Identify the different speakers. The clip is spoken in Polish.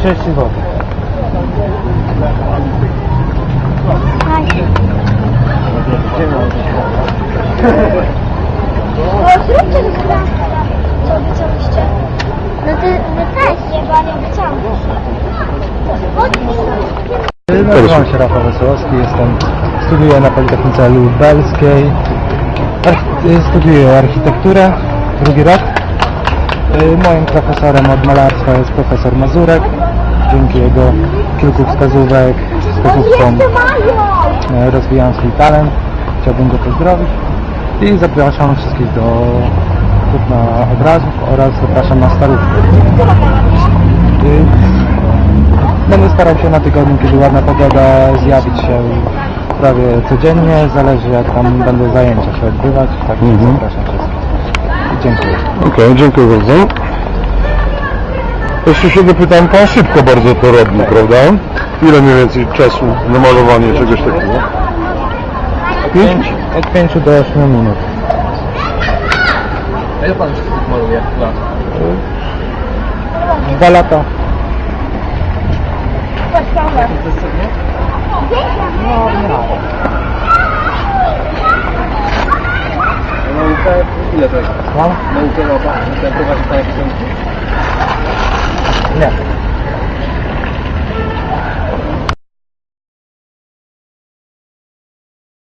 Speaker 1: 30 zł.
Speaker 2: No zróbcie to. Co obiecaliście? No ty, też. Nie, bo nie obiecałam.
Speaker 1: Nazywam się Rafał Wesołowski, jestem, studiuję na Politechnice Lubelskiej. Arch- studiuję architekturę, drugi rok. Y, Moim profesorem od malarstwa jest profesor Mazurek. Dzięki jego kilku wskazówek, wskazówkom e, rozwijam swój talent. Chciałbym go pozdrowić i zapraszam wszystkich do kupna obrazów oraz zapraszam na starówkę. Będę starał się na tygodniu, kiedy ładna pogoda, zjawić się prawie codziennie, zależy jak tam będą zajęcia się odbywać, tak
Speaker 3: Mhm.
Speaker 1: zapraszam wszystkich. Dziękuję.
Speaker 3: Okej, dziękuję bardzo. Jeszcze się dopytam, pan szybko bardzo to robi, prawda? Ile mniej więcej czasu na malowanie czegoś takiego?
Speaker 1: Pięć, od 5 do 8 minut.
Speaker 4: A ile pan już tych maluje? Lat?
Speaker 1: Dwa lata. No,
Speaker 4: naukę? Ile to jest? Naukę pan? Ten prowadzi pan jakieś nauki?
Speaker 1: Nie.